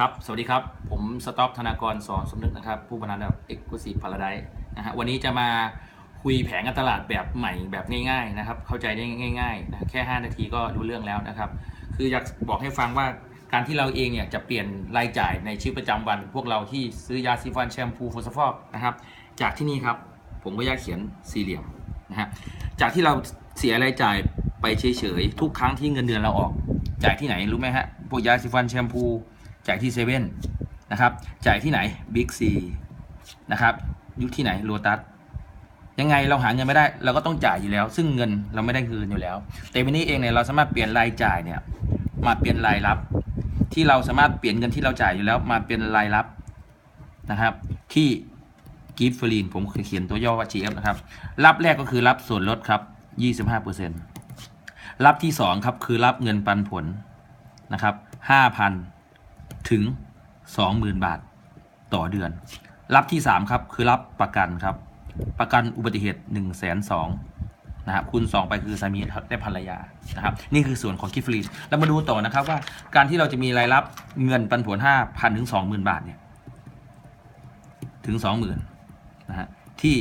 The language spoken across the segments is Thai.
ครับ สวัสดีครับ ผมสต็อปธนากรสอนสมนึกนะครับ ผู้บริหารแบบเอกกุศิพาราไดนะฮะ วันนี้จะมาคุยแผนการตลาดแบบใหม่แบบง่ายๆนะครับ เข้าใจได้ง่ายๆนะแค่ 5 นาทีก็รู้เรื่องแล้วนะครับ คืออยากบอกให้ฟังว่าการที่เราเองเนี่ยจะเปลี่ยนรายจ่ายในชีวิตประจำวัน พวกเราที่ซื้อยาสีฟันแชมพูโฟสฟอกนะครับ จากที่นี่ครับ ผมก็อยากเขียนสี่เหลี่ยมนะฮะ จากที่เราเสียรายจ่ายไปเฉยๆทุกครั้งที่เงินเดือนเราออก จ่ายที่ไหนรู้ไหมฮะ พวกยาสีฟันแชมพู จ่ายที่เซเว่นนะครับ จ่ายที่ไหนบิ๊กซีนะครับยุคที่ไหนโลตัสยังไงเราหาเงินไม่ได้เราก็ต้องจ่ายอยู่แล้ว ซึ่งเงินเราไม่ได้คืนอยู่แล้ว แต่วันนี้เองเนี่ยเราสามารถเปลี่ยนรายจ่ายเนี่ยมาเปลี่ยนรายรับ ที่เราสามารถเปลี่ยนเงินที่เราจ่ายอยู่แล้วมาเป็นรายรับนะครับ ที่กิฟต์ฟรีนผมเคยเขียนตัวย่อว่า GF นะครับ รับแรกก็คือรับส่วนลดครับ 25%รับที่ 2 ครับ คือรับเงินปันผลนะครับ 5,000 ถึง 20,000 บาทต่อเดือน รับที่ 3 ครับ คือรับประกันครับ ประกันอุบัติเหตุ 1 2 0 0 0นะครับคูณ2 ไปคือสามีและภรรยานะครับ นี่คือส่วนของกิฟต์ฟรีเรามาดูต่อนะครับว่าการที่เราจะมีรายรับเงินปันผล 5,000 ถึง 20,000 บาทเนี่ยถึง 20,000นะฮะที่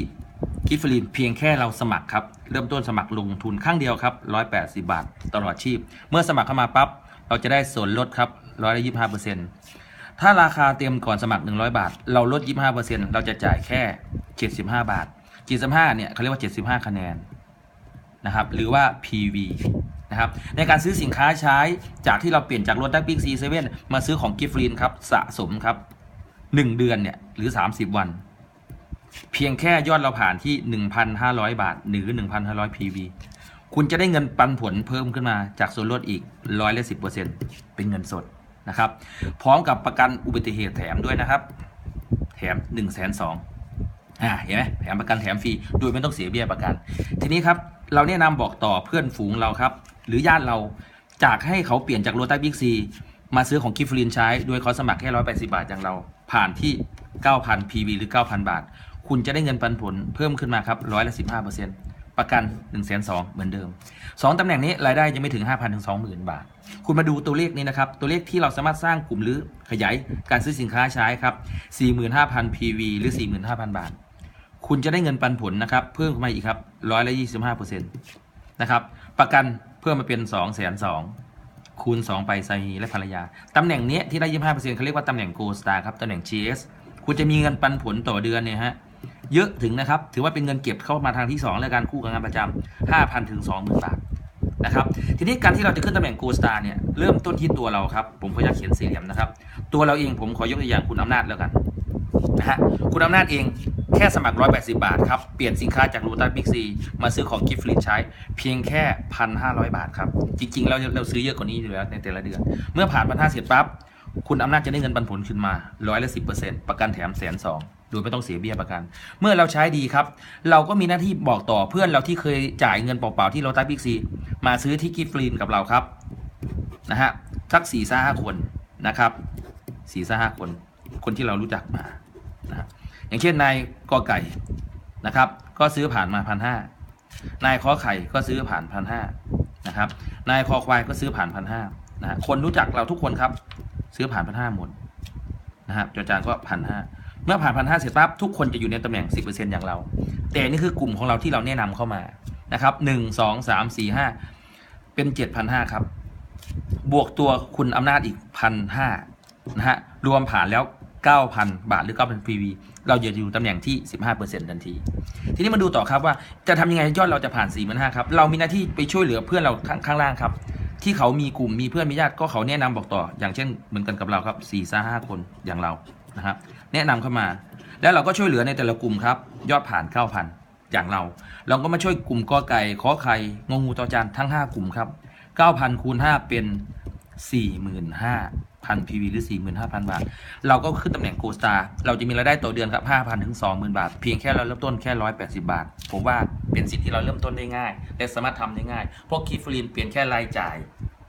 กิฟฟรีนเพียงแค่เราสมัครครับ เริ่มต้นสมัครลงทุนครั้งเดียวครับ 180 บาทตลอดชีพ เมื่อสมัครเข้ามาปั๊บ เราจะได้ส่วนลดครับ ร้อยละยี่ห้าเปอร์เซ็นต์ถ้าราคาเต็มก่อนสมัคร100บาท เราลด25เปอร์เซ็นต์เราจะจ่ายแค่75บห้าบาท75เนี่ยเขาเรียกว่า75คะแนนนะครับหรือว่า PV นะครับในการซื้อสินค้าใช้จากที่เราเปลี่ยนจากรถดักบิ๊กซีเซเว่นมาซื้อของกิฟฟรีนครับสะสมครับ1เดือนเนี่ยหรือ30วัน เพียงแค่ยอดเราผ่านที่1,500บาท หรือ1,500 PV คุณจะได้เงินปันผลเพิ่มขึ้นมาจากส่วนลดอีกร้อยละสิบเปอร์เซ็นต์เป็นเงินสด นะครับ พร้อมกับประกันอุบัติเหตุแถมด้วยนะครับ แถม1นึ่งแสนสองอ่าเห็นไหมแถมประกันแถมฟรีโดยไม่ต้องเสียเบี้ยประกัน ทีนี้ครับเราแนะนำบอกต่อเพื่อนฝูงเราครับ หรือญาติเราจากให้เขาเปลี่ยนจากโรตัสบิ๊กซีมาซื้อของกิฟฟลินใช้ โดยเขาสมัครแค่ร้อยแปดสิบาทอย่างเรา ผ่านที่ 9,000 PV หรือ 9,000 บาท คุณจะได้เงินปันผลเพิ่มขึ้นมาครับร้อยละสิบห้าเปอร์เซ็นต์ ประกัน1นึ่งแสนสองเหมือนเดิม 2ตำแหน่งนี้รายได้ยังไม่ถึง 5,000 ถึง 20,000 บาท คุณมาดูตัวเลขนี้นะครับ ตัวเลขที่เราสามารถสร้างกลุ่มหรือขยายการซื้อสินค้าใช้ครับ 45,000 PV หรือ 45,000 บาท คุณจะได้เงินปันผลนะครับ เพิ่มขึ้นมาอีกครับร้อยละ25เปอร์เซ็นต์นะครับ ประกันเพิ่มมาเป็น2 2 0 0 0คูณ 2 ไปสามีและภรรยา ตำแหน่งนี้ที่ได้25เปอร์เซ็นต์เขาเรียกว่าตำแหน่ง Gold Star ครับตำแหน่ง GS คุณจะมีเงินปันผลต่อเดือนเนี่ยฮะ เยอะถึงนะครับ ถือว่าเป็นเงินเก็บเข้ามาทางที่ 2 และการคู่กับงานประจำ5,000ถึง20,000บาทนะครับทีนี้การที่เราจะขึ้นตำแหน่งโกสตาร์เนี่ยเริ่มต้นที่ตัวเราครับ ผมขออนุญาตเขียนสี่เหลี่ยมนะครับ ตัวเราเองผมขอยกตัวอย่างคุณอำนาจแล้วกันนะฮะคุณอำนาจเองแค่สมัคร 180 บาทครับ เปลี่ยนสินค้าจากรูตัสบิ๊กซีมาซื้อของกิฟต์ฟรีใช้ เพียงแค่ 1,500 บาทครับ จริง ๆ เราเราซื้อเยอะกว่านี้อยู่แล้วในแต่ละเดือน เมื่อผ่าน1,500เสร็จปั๊บคุณอำนาจจะได้เงินปันผลขึ้นมาร้อยละสิประกันแถมแสนสอง โดยไม่ต้องเสียเบี้ยประกัน เมื่อเราใช้ดีครับ เราก็มีหน้าที่บอกต่อเพื่อนเราที่เคยจ่ายเงินเปล่าๆที่โรตัสบิ๊กซีมาซื้อที่กิฟฟรีนกับเราครับนะฮะสักสี่ซ่าห้าคนนะครับสี่ซ่าห้าคน คนที่เรารู้จักมานะฮะอย่างเช่นนายกอไก่นะครับ ก็ซื้อผ่านมาพันห้านายขอไข่ก็ซื้อผ่านพันห้านะครับนายคอควายก็ซื้อผ่านพันห้านะฮะคนรู้จักเราทุกคนครับ ซื้อผ่านพันห้าหมดนะครับจอจานก็พันห้า เมื่อผ่านพันห้าเสร็จปั๊บทุกคนจะอยู่ในตำแหน่งสิบเปอร์เซ็นอย่างเรา แต่นี่คือกลุ่มของเราที่เราแนะนำเข้ามานะครับหนึ่งสองสามสี่ห้าเป็นเจ็ดพันห้าครับ บวกตัวคุณอำนาจอีกพันห้านะฮะรวมผ่านแล้ว 9,000 บาทหรือ9,000 PV เราจะอยู่ตำแหน่งที่ 15%ทันที ทีนี้มาดูต่อครับว่าจะทำยังไงยอดเราจะผ่าน 4 5 0 0ครับ เรามีหน้าที่ไปช่วยเหลือเพื่อนเราข้างางล่างครับ ที่เขามีกลุ่มมีเพื่อนมีญาติก็เขาแนะนำบอกต่อ อย่างเช่นเหมือนกันกับเราครับ4ี่ห้าคนอย่างเรา นะครับแนะนำเข้ามา แล้วเราก็ช่วยเหลือในแต่ละกลุ่มครับ ยอดผ่าน9,000อย่างเรา เราก็มาช่วยกลุ่มกอไก่ขอไข่งงูตอจานทั้ง 5 กลุ่มครับ 9,000คูณ5เป็น 45,000 PV หรือ 45,000 บาท เราก็ขึ้นตำแหน่งโกสตาเราจะมีรายได้ต่อเดือนครับ 5,000 ถึง 20,000 บาท เพียงแค่เราเริ่มต้นแค่ 180 บาท ผมว่าเป็นสิ่งที่เราเริ่มต้นได้ง่าย และสามารถทำได้ง่าย พวกคีฟลินเปลี่ยนแค่รายจ่าย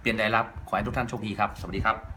เปลี่ยนรายรับ ขอให้ทุกท่านโชคดีครับ สวัสดีครับ